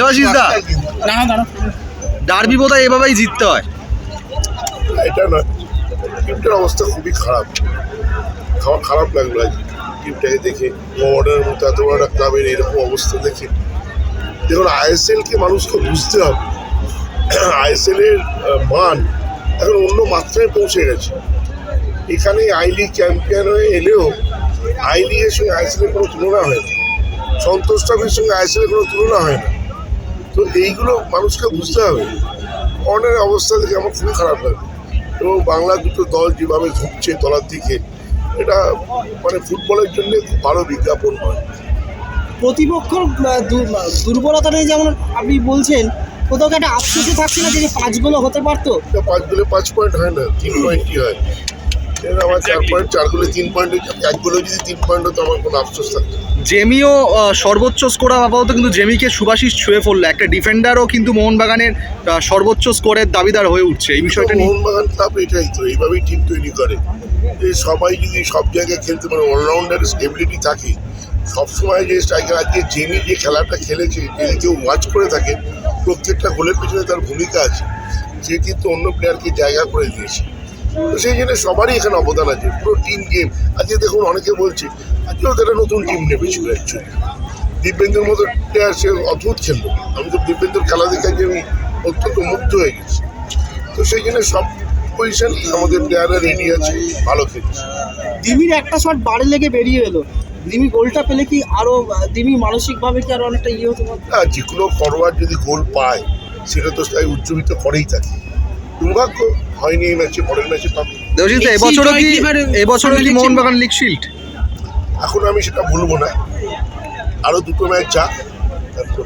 দেবাশিস দা derby বোধহয় এভাবেই জিততে হয়। এটা নয় টিমটার অবস্থা খুবই খারাপ। খাওয়া খারাপ লাগল আজ টিমটাকে দেখে। মোহামেডানের মতো এত বড় একটা ক্লাবের এরকম অবস্থা দেখে। দেখুন আইএসএলকে মানুষকে বুঝতে হবে। আইএসএল এর আহ, মান এখন অন্য মাত্রায় পৌঁছে গেছে। এখানে আই লিগ চ্যাম্পিয়ন হয়ে এলেও আই লিগের সঙ্গে আইএসএল এর কোনো তুলনা হয় না। সন্তোষ ট্রফির সঙ্গে আইএসএল এর কোনো তুলনা হয় না। তো এইগুলো মানুষকে বুঝতে হবে। অনেক অবস্থা দেখে আমার খুবই খারাপ লাগে। এবং বাংলা দুটো দল যেভাবে ঝুঁকছে তলার দিকে এটা মানে ফুটবলের জন্য খুব ভালো বিজ্ঞাপন নয়। প্রতিপক্ষ দুর্বলতা নিয়ে যেমন আপনি বলছেন কোথাও একটা আফসোসে থাকছে না যে পাঁচ গোলো হতে পারতো? পাঁচ গোলে পাঁচ পয়েন্ট হয় না তিন পয়েন্টই হয়। আমার চার পয়েন্ট চার গোলে তিন পয়েন্ট এক গোলে যদি তিন পয়েন্ট হতো আমার কোনো আফসোস থাকতো জেমিও সর্বোচ্চ স্কোর আপাতত কিন্তু জেমিকে সুভাষিস ছুঁয়ে পড়ল। একটা ডিফেন্ডারও কিন্তু মোহনবাগানের সর্বোচ্চ স্কোরের দাবিদার হয়ে উঠছে। এই বিষয়টা মোহনবাগান ক্লাব এটাই তো এইভাবেই টিম তৈরি করে। এই সবাই যদি সব জায়গায় খেলতে পারে অলরাউন্ডার স্টেবিলিটি থাকে সবসময় যে স্ট্রাইকার আজকে জেমি যে খেলাটা খেলেছে যদি কেউ ওয়াচ করে থাকে প্রত্যেকটা গোলের পিছনে তার ভূমিকা আছে। সে কিন্তু অন্য প্লেয়ারকে জায়গা করে দিয়েছে সেই জন্য সবারই এখানে অবদান আছে। পুরো টিম গেম আজকে দেখুন অনেকে বলছে আজকেও তো একটা নতুন টিম নেমেছিল অ্যাকচুয়ালি দিব্যেন্দুর মতো প্লেয়ার সে অদ্ভুত খেললো। আমি তো দিব্যেন্দুর খেলা দেখে আজকে আমি অত্যন্ত মুগ্ধ হয়ে গেছি। তো সেই জন্য সব পজিশন আমাদের প্লেয়াররা রেডি আছে ভালো খেলছে। দিমির একটা শট বাড়ি লেগে বেরিয়ে এলো। দিমি গোলটা পেলে কি আরও আহ, দিমি মানসিকভাবে কি আরও অনেকটা ইয়ে হতে আর যে কোনো ফরওয়ার্ড যদি গোল পায় সেটা তো তাই উজ্জীবিত করেই থাকে। দুর্ভাগ্য হয়নি এই ম্যাচে পরের ম্যাচে পাবে। দেবাশিস দা এবছরও কি এবছরও কি মোহনবাগান লিগ শিল্ড এখন আমি সেটা বলব না। আরও দুটো ম্যাচ যাক তারপর